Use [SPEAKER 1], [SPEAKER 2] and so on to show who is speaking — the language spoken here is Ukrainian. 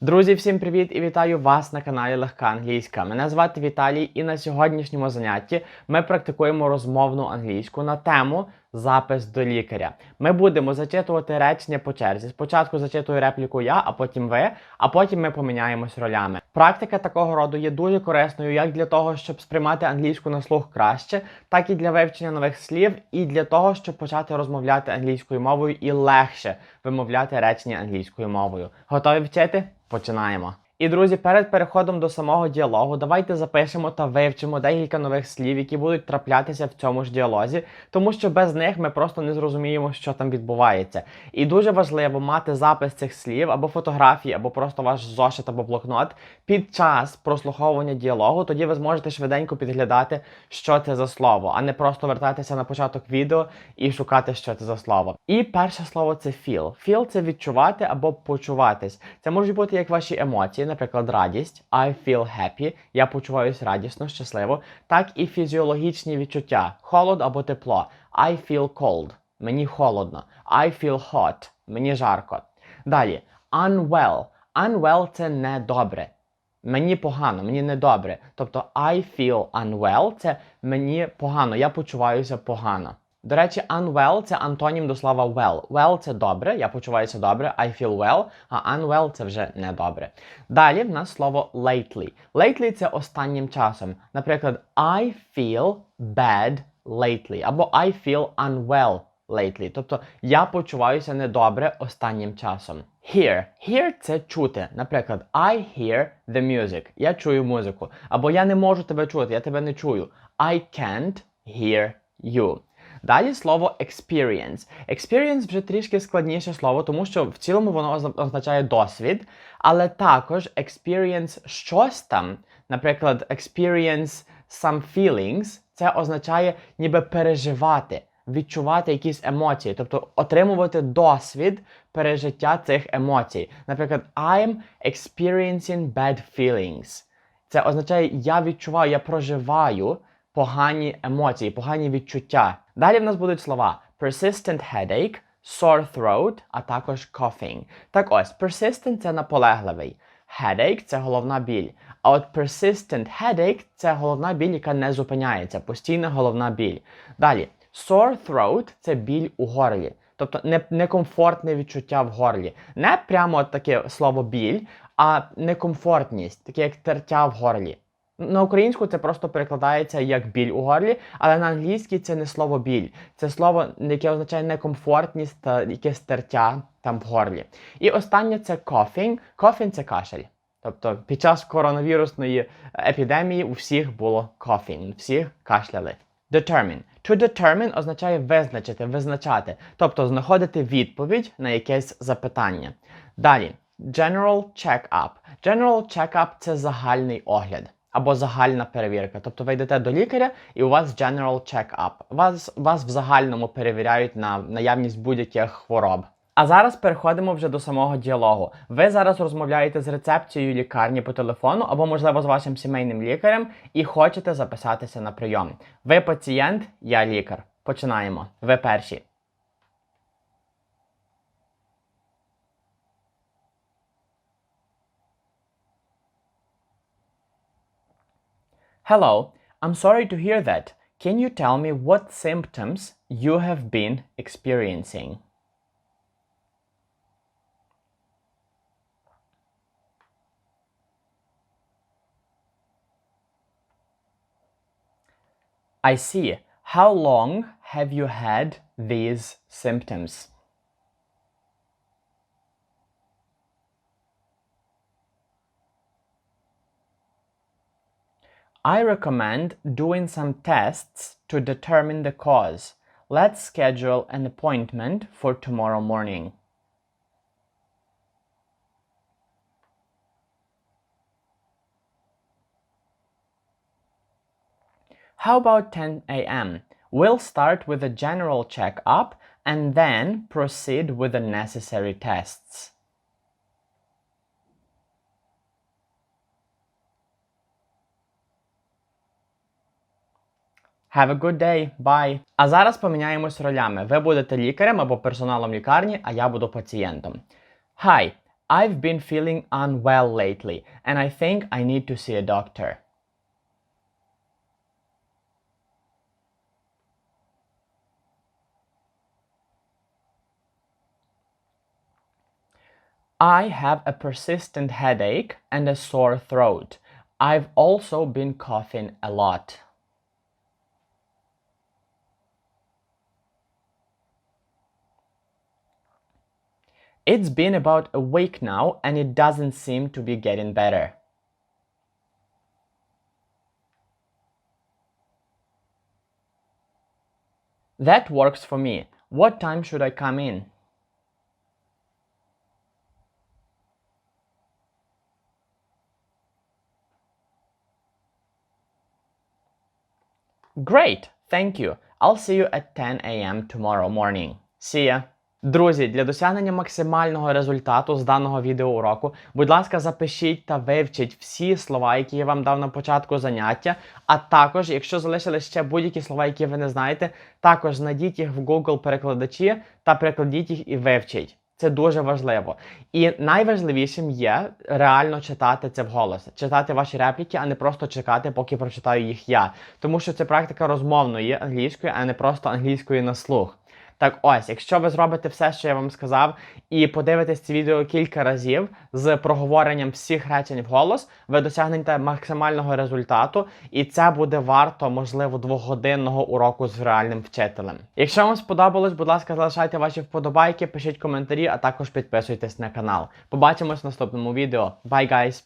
[SPEAKER 1] Друзі, всім привіт і вітаю вас на каналі Легка Англійська. Мене звати Віталій, і на сьогоднішньому занятті ми практикуємо розмовну англійську на тему запис до лікаря. Ми будемо зачитувати речення по черзі. Спочатку зачитую репліку я, а потім ви, а потім ми поміняємось ролями. Практика такого роду є дуже корисною як для того, щоб сприймати англійську на слух краще, так і для вивчення нових слів, і для того, щоб почати розмовляти англійською мовою і легше вимовляти речення англійською мовою. Готові вчити? Починаємо. І друзі, перед переходом до самого діалогу, давайте запишемо та вивчимо декілька нових слів, які будуть траплятися в цьому ж діалозі, тому що без них ми просто не зрозуміємо, що там відбувається. І дуже важливо мати запис цих слів або фотографії, або просто ваш зошит або блокнот під час прослуховування діалогу. Тоді ви зможете швиденько підглядати, що це за слово, а не просто вертатися на початок відео і шукати, що це за слово. І перше слово це feel. Feel – це відчувати або почуватись. Це можуть бути як ваші емоції, наприклад, радість, I feel happy, я почуваюся радісно, щасливо, так і фізіологічні відчуття, холод або тепло. I feel cold, мені холодно. I feel hot, мені жарко. Далі, unwell. Unwell – це недобре. Мені погано, мені недобре. Тобто I feel unwell це мені погано, я почуваюся погано. До речі, unwell це антонім до слова well. Well це добре, я почуваюся добре, I feel well, а unwell це вже недобре. Далі в нас слово lately. Lately це останнім часом. Наприклад, I feel bad lately або I feel unwell lately. Тобто я почуваюся недобре останнім часом. Hear. Hear – це чути. Наприклад, I hear the music. Я чую музику. Або я не можу тебе чути, я тебе не чую. I can't hear you. Далі слово experience. Experience вже трішки складніше слово, тому що в цілому воно означає досвід, але також experience щось там, наприклад, experience some feelings, це означає ніби переживати, відчувати якісь емоції, тобто отримувати досвід пережиття цих емоцій. Наприклад, I'm experiencing bad feelings. Це означає, я відчуваю, я проживаю погані емоції, погані відчуття. Далі в нас будуть слова persistent headache, sore throat, а також coughing. Так ось, persistent це наполегливий. Headache – це головна біль. А от persistent headache – це головна біль, яка не зупиняється, постійна головна біль. Далі, sore throat – це біль у горлі. Тобто не, некомфортне відчуття в горлі. Не прямо таке слово біль, а некомфортність, таке як тертя в горлі. На українську це просто перекладається як біль у горлі, але на англійській це не слово біль, це слово, яке означає некомфортність та якесь тертя там в горлі. І останнє це coughing. Coughing – це кашель. Тобто під час коронавірусної епідемії у всіх було coughing, всіх кашляли. Determine. To determine означає визначити, визначати, тобто знаходити відповідь на якесь запитання. Далі, general check-up. General check-up – це загальний огляд або загальна перевірка. Тобто ви йдете до лікаря і у вас general check-up. Вас, вас в загальному перевіряють на наявність будь-яких хвороб. А зараз переходимо вже до самого діалогу. Ви зараз розмовляєте з рецепцією лікарні по телефону або, можливо, з вашим сімейним лікарем і хочете записатися на прийом. Ви пацієнт, я лікар. Починаємо. Ви перші. Hello, I'm sorry to hear that. Can you tell me what symptoms you have been experiencing? I see. How long have you had these symptoms? I recommend doing some tests to determine the cause. Let's schedule an appointment for tomorrow morning. How about 10 a.m.? We'll start with a general checkup and then proceed with the necessary tests. Have a good day. Bye. А зараз поміняємось ролями. Ви будете лікарем або персоналом лікарні, а я буду пацієнтом. Hi, I've been feeling unwell lately, and I think I need to see a doctor. I have a persistent headache and a sore throat. I've also been coughing a lot. It's been about a week now and it doesn't seem to be getting better. That works for me. What time should I come in? Great, thank you. I'll see you at 10 a.m. tomorrow morning. See ya! Друзі, для досягнення максимального результату з даного відеоуроку, будь ласка, запишіть та вивчіть всі слова, які я вам дав на початку заняття. А також, якщо залишились ще будь-які слова, які ви не знаєте, також знайдіть їх в Google перекладачі та перекладіть їх і вивчіть. Це дуже важливо. І найважливішим є реально читати це вголос, читати ваші репліки, а не просто чекати, поки прочитаю їх я. Тому що це практика розмовної англійської, а не просто англійської на слух. Так ось, якщо ви зробите все, що я вам сказав, і подивитесь це відео кілька разів з проговоренням всіх речень вголос, ви досягнете максимального результату, і це буде варто, можливо, двогодинного уроку з реальним вчителем. Якщо вам сподобалось, будь ласка, залишайте ваші вподобайки, пишіть коментарі, а також підписуйтесь на канал. Побачимось в наступному відео. Bye, guys!